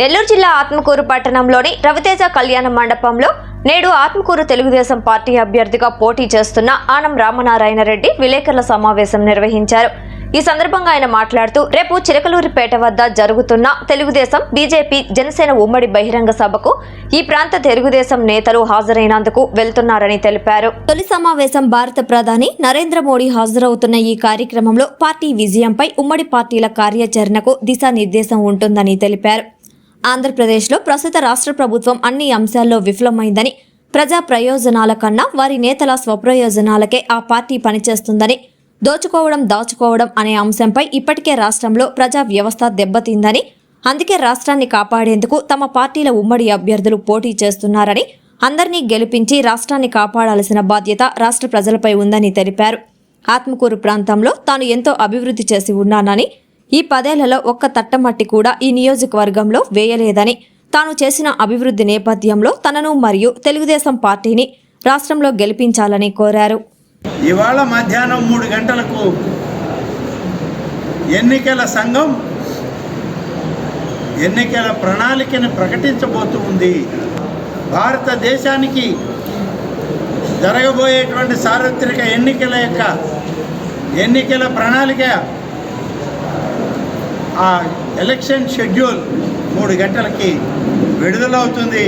నెల్లూరు జిల్లా ఆత్మకూరు పట్టణంలోని రవితేజ కళ్యాణ మండపంలో నేడు ఆత్మకూరు తెలుగుదేశం పార్టీ అభ్యర్థిగా పోటీ చేస్తున్న ఆనం రామనారాయణ రెడ్డి విలేకరుల సమావేశం నిర్వహించారు. ఈ సందర్భంగా ఆయన మాట్లాడుతూ రేపు చిలకలూరిపేట వద్ద జరుగుతున్న తెలుగుదేశం బీజేపీ జనసేన ఉమ్మడి బహిరంగ సభకు ఈ ప్రాంత తెలుగుదేశం నేతలు హాజరైనందుకు వెళ్తున్నారని తెలిపారు. తొలి సమావేశం భారత ప్రధాని నరేంద్ర మోడీ హాజరవుతున్న ఈ కార్యక్రమంలో పార్టీ విజయంపై ఉమ్మడి పార్టీల కార్యాచరణకు దిశానిర్దేశం ఉంటుందని తెలిపారు. ఆంధ్రప్రదేశ్లో ప్రస్తుత రాష్ట్ర ప్రభుత్వం అన్ని అంశాల్లో విఫలమైందని ప్రజా ప్రయోజనాల కన్నా వారి నేతల స్వప్రయోజనాలకే ఆ పార్టీ పనిచేస్తుందని దోచుకోవడం దాచుకోవడం అనే అంశంపై ఇప్పటికే రాష్ట్రంలో ప్రజా వ్యవస్థ దెబ్బతిందని అందుకే రాష్ట్రాన్ని కాపాడేందుకు తమ పార్టీల ఉమ్మడి అభ్యర్థులు పోటీ చేస్తున్నారని అందరినీ గెలిపించి రాష్ట్రాన్ని కాపాడాల్సిన బాధ్యత రాష్ట్ర ప్రజలపై ఉందని తెలిపారు. ఆత్మకూరు ప్రాంతంలో తాను ఎంతో అభివృద్ధి చేసి ఉన్నానని ఈ పదేళ్ళలో ఒక్క తట్టమట్టి కూడా ఈ నియోజకవర్గంలో వేయలేదని. తాను చేసిన అభివృద్ధి నేపథ్యంలో తనను మరియు తెలుగుదేశం పార్టీని రాష్ట్రంలో గెలిపించాలని కోరారు. ఇవాళ మధ్యాహ్నం మూడు గంటలకు ఎన్నికల సంఘం ఎన్నికల ప్రణాళికను ప్రకటించబోతూ ఉంది. భారతదేశానికి జరగబోయేటువంటి సార్వత్రిక ఎన్నికల యొక్క ఎన్నికల ప్రణాళిక ఆ ఎలక్షన్ షెడ్యూల్ మూడు గంటలకి విడుదలవుతుంది.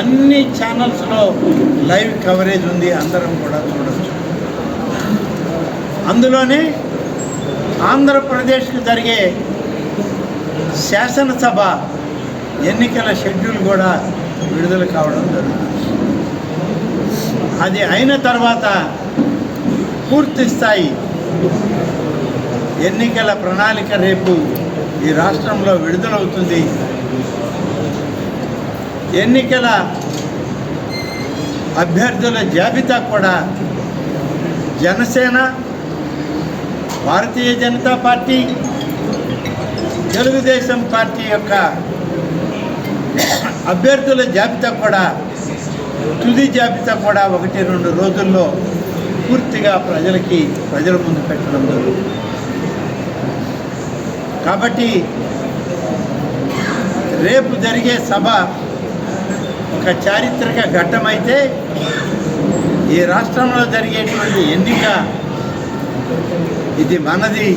అన్ని ఛానల్స్లో లైవ్ కవరేజ్ ఉంది అందరం కూడా చూడవచ్చు అందులోనే ఆంధ్రప్రదేశ్కి జరిగే శాసనసభ ఎన్నికల షెడ్యూల్ కూడా విడుదల కావడం జరుగుతుంది. అది అయిన తర్వాత పూర్తి స్థాయి ఎన్నికల ప్రణాళిక రేపు ఈ రాష్ట్రంలో విడుదలవుతుంది. ఎన్నికల అభ్యర్థుల జాబితా కూడా జనసేన భారతీయ జనతా పార్టీ తెలుగుదేశం పార్టీ యొక్క అభ్యర్థుల జాబితా కూడా తుది జాబితా కూడా ఒకటి రెండు రోజుల్లో పూర్తిగా ప్రజలకి ప్రజల ముందు పెట్టడం జరుగుతుంది. కాబట్టి రేపు జరిగే సభ ఒక చారిత్రక ఘట్టమైతే ఈ రాష్ట్రంలో జరిగేటువంటి ఎన్నిక ఇది మనది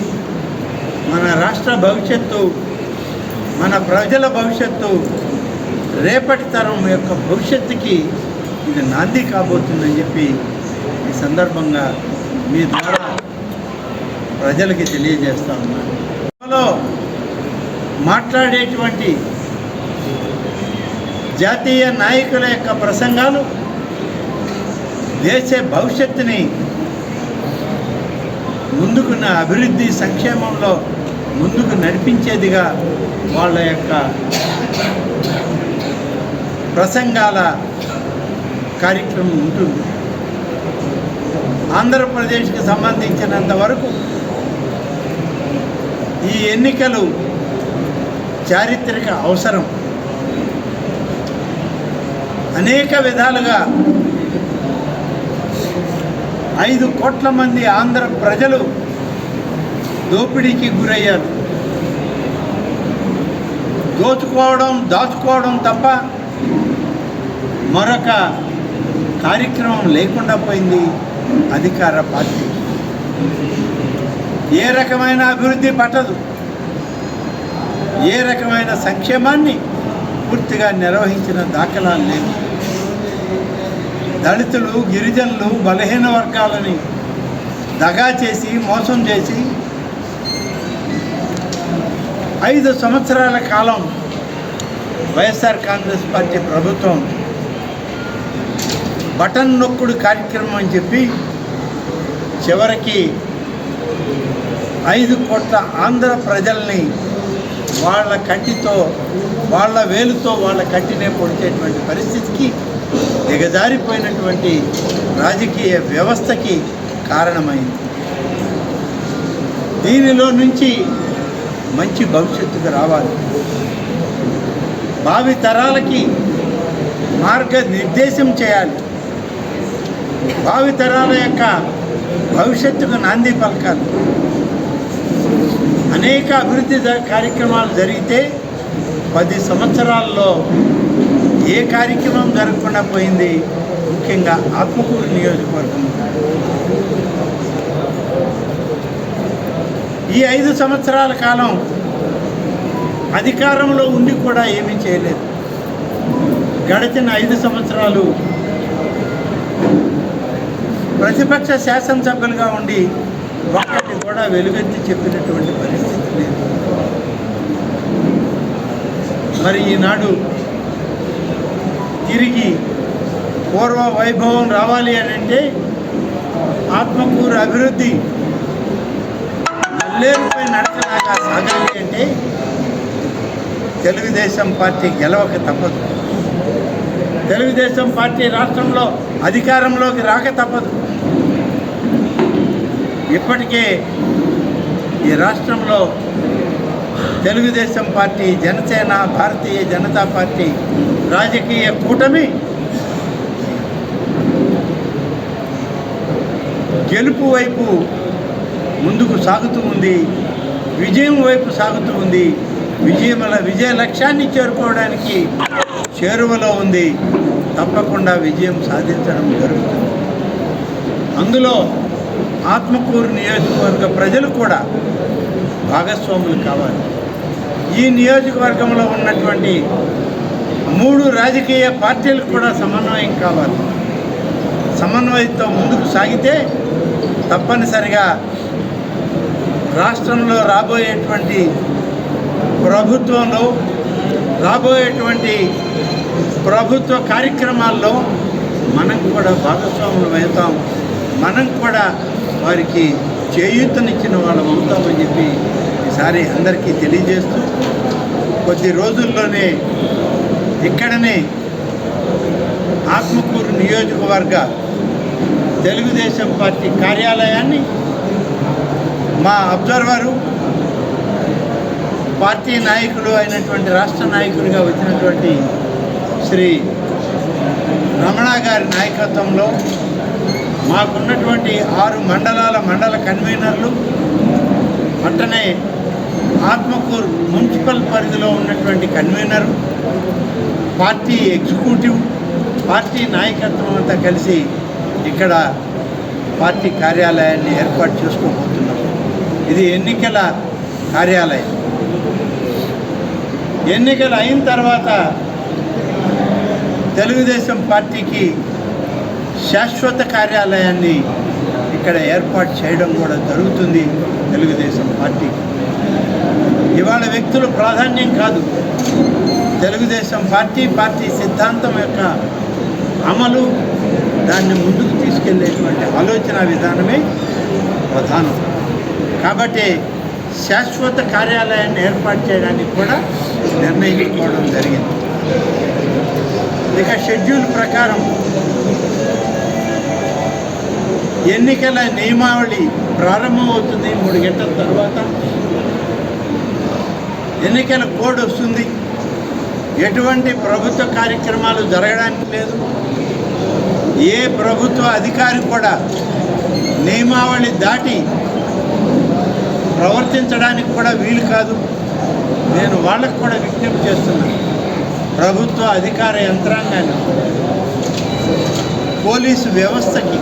మన రాష్ట్ర భవిష్యత్తు మన ప్రజల భవిష్యత్తు. రేపటి తరం యొక్క భవిష్యత్తుకి ఇది నాంది కాబోతుందని చెప్పి ఈ సందర్భంగా మీ ద్వారా ప్రజలకి తెలియజేస్తా ఉన్నాను. మాట్లాడేటువంటి జాతీయ నాయకుల యొక్క ప్రసంగాలు దేశ భవిష్యత్తుని ముందుకున్న అభివృద్ధి సంక్షేమంలో ముందుకు నడిపించేదిగా వాళ్ళ యొక్క ప్రసంగాల కార్యక్రమం ఉంటుంది. ఆంధ్రప్రదేశ్కి సంబంధించినంత వరకు ఈ ఎన్నికలు చారిత్రక అవసరం. అనేక విధాలుగా ఐదు కోట్ల మంది ఆంధ్ర ప్రజలు దోపిడీకి గురయ్యారు. దోచుకోవడం దాచుకోవడం తప్ప మరొక కార్యక్రమం లేకుండా పోయింది అధికార పార్టీ ఏ రకమైన అభివృద్ధి పట్టదు. ఏ రకమైన సంక్షేమాన్ని పూర్తిగా నిర్వహించిన దాఖలాలు లేవు. దళితులు గిరిజనులు బలహీన వర్గాలని దగా చేసి మోసం చేసి ఐదు సంవత్సరాల కాలం వైఎస్ఆర్ కాంగ్రెస్ పార్టీ ప్రభుత్వం బటన్ నొక్కుడు కార్యక్రమం అని చెప్పి చివరికి ఐదు కోట్ల ఆంధ్ర ప్రజల్ని వాళ్ళ కంటితో వాళ్ళ వేలుతో వాళ్ళ కంటినే పొడిచేటువంటి పరిస్థితికి దిగజారిపోయినటువంటి రాజకీయ వ్యవస్థకి కారణమైంది. దీనిలో నుంచి మంచి భవిష్యత్తుకు రావాలి. భావి తరాలకి మార్గనిర్దేశం చేయాలి. భావి తరాల యొక్క భవిష్యత్తుకు నాంది పలకాలి. అనేక అభివృద్ధి కార్యక్రమాలు జరిగితే పది సంవత్సరాల్లో ఏ కార్యక్రమం జరగకుండా పోయింది? ముఖ్యంగా ఆత్మకూరు నియోజకవర్గం. ఈ ఐదు సంవత్సరాల కాలం అధికారంలో ఉండి కూడా ఏమీ చేయలేదు. గడిచిన ఐదు సంవత్సరాలు ప్రతిపక్ష శాసనసభ్యులుగా ఉండి ఒక్కటి కూడా వెలుగెత్తి చెప్పినటువంటి పరిస్థితి లేదు. మరి ఈనాడు తిరిగి పూర్వ వైభవం రావాలి అని అంటే ఆత్మకూరు అభివృద్ధి నల్లేరుపై నడకలాగా సాగాలి అంటే తెలుగుదేశం పార్టీ గెలవక తప్పదు. తెలుగుదేశం పార్టీ రాష్ట్రంలో అధికారంలోకి రాక తప్పదు. ఇప్పటికే ఈ రాష్ట్రంలో తెలుగుదేశం పార్టీ జనసేన భారతీయ జనతా పార్టీ రాజకీయ కూటమి గెలుపు వైపు ముందుకు సాగుతూ ఉంది విజయం వైపు సాగుతూ ఉంది విజయముల విజయ లక్ష్యాన్ని చేరుకోవడానికి చేరువలో ఉంది. తప్పకుండా విజయం సాధించడం జరుగుతుంది. అందులో ఆత్మకూరు నియోజకవర్గ ప్రజలు కూడా భాగస్వాములు కావాలి. ఈ నియోజకవర్గంలో ఉన్నటువంటి మూడు రాజకీయ పార్టీలకు కూడా సమన్వయం కావాలి. సమన్వయంతో ముందుకు సాగితే తప్పనిసరిగా రాష్ట్రంలో రాబోయేటువంటి ప్రభుత్వంలో రాబోయేటువంటి ప్రభుత్వ కార్యక్రమాల్లో మనం కూడా భాగస్వాములు అవుతాం. మనం కూడా వారికి చేయూతనిచ్చిన వాళ్ళం అవుతామని చెప్పి ఈసారి అందరికీ తెలియజేస్తూ కొద్ది రోజుల్లోనే ఇక్కడనే ఆత్మకూరు నియోజకవర్గ తెలుగుదేశం పార్టీ కార్యాలయాన్ని మా అబ్జర్వరు పార్టీ నాయకుడు అయినటువంటి రాష్ట్ర నాయకుడిగా వచ్చినటువంటి శ్రీ రమణ గారి నాయకత్వంలో మాకున్నటువంటి ఆరు మండలాల మండల కన్వీనర్లు అట్టనే ఆత్మకూరు మున్సిపల్ పరిధిలో ఉన్నటువంటి కన్వీనరు పార్టీ ఎగ్జిక్యూటివ్ పార్టీ నాయకత్వం అంతా కలిసి ఇక్కడ పార్టీ కార్యాలయాన్ని ఏర్పాటు చేసుకోబోతున్నాం. ఇది ఎన్నికల కార్యాలయం. ఎన్నికలు అయిన తర్వాత తెలుగుదేశం పార్టీకి శాశ్వత కార్యాలయాన్ని ఇక్కడ ఏర్పాటు చేయడం కూడా జరుగుతుంది తెలుగుదేశం పార్టీ. ఇవాళ వ్యక్తుల ప్రాధాన్యం కాదు. తెలుగుదేశం పార్టీ పార్టీ సిద్ధాంతం యొక్క అమలు దాన్ని ముందుకు తీసుకెళ్ళేటువంటి ఆలోచన విధానమే ప్రధానం. కాబట్టి శాశ్వత కార్యాలయాన్ని ఏర్పాటు చేయడానికి కూడా నిర్ణయించుకోవడం జరిగింది. ఇక షెడ్యూల్ ప్రకారం ఎన్నికల నియమావళి ప్రారంభమవుతుంది మూడు గంటల తర్వాత. ఎన్నికల కోడ్ వస్తుంది. ఎటువంటి ప్రభుత్వ కార్యక్రమాలు జరగడానికి లేదు. ఏ ప్రభుత్వ అధికారి కూడా నియమావళి దాటి ప్రవర్తించడానికి కూడా వీలు కాదు. నేను వాళ్ళకు కూడా విజ్ఞప్తి చేస్తున్నాను. ప్రభుత్వ అధికార యంత్రాంగాన్ని పోలీసు వ్యవస్థకి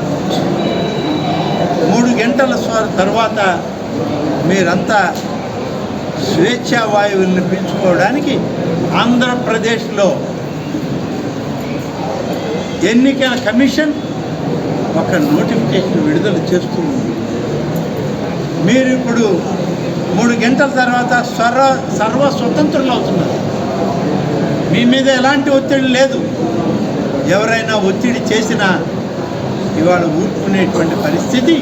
మూడు గంటల స్వ- తర్వాత మీరంతా స్వేచ్ఛా వాయువుల్ని పీల్చుకోవడానికి ఆంధ్రప్రదేశ్లో ఎన్నికల కమిషన్ ఒక నోటిఫికేషన్ విడుదల చేస్తుంది. మీరు ఇప్పుడు మూడు గంటల తర్వాత సర్వ సర్వ స్వతంత్రులు అవుతున్నారు. మీ మీద ఎలాంటి ఒత్తిడి లేదు. ఎవరైనా ఒత్తిడి చేసినా ఇవాళ ఊరుకునేటువంటి పరిస్థితి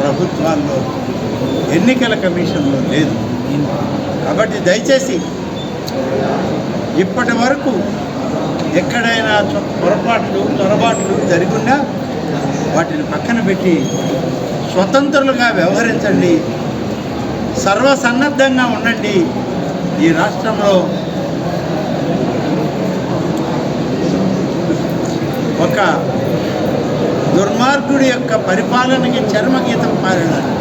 ప్రభుత్వాల్లో ఎన్నికల కమిషన్లో లేదు. కాబట్టి దయచేసి ఇప్పటి వరకు ఎక్కడైనా పొరపాట్లు పొరపాట్లు జరిగినా వాటిని పక్కన పెట్టి స్వతంత్రులుగా వ్యవహరించండి. సర్వసన్నద్ధంగా ఉండండి. ఈ రాష్ట్రంలో ఒక దుర్మార్గుడి యొక్క పరిపాలనకి చర్మగీతం పారినారు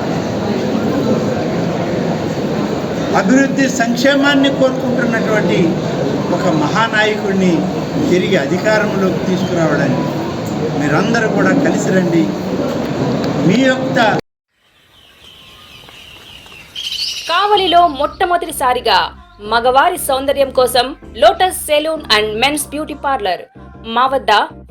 అభివృద్ధి సంక్షేమాన్ని కోరుకుంటున్నటువంటి ఒక మహానాయకుడిని తిరిగి అధికారంలోకి తీసుకురావడానికి మీరందరూ కూడా కలిసి రండి. మీ యొక్క కావలిలో మొట్టమొదటిసారిగా మగవారి సౌందర్యం కోసం Lotus salon and men's beauty parlour మా వద్ద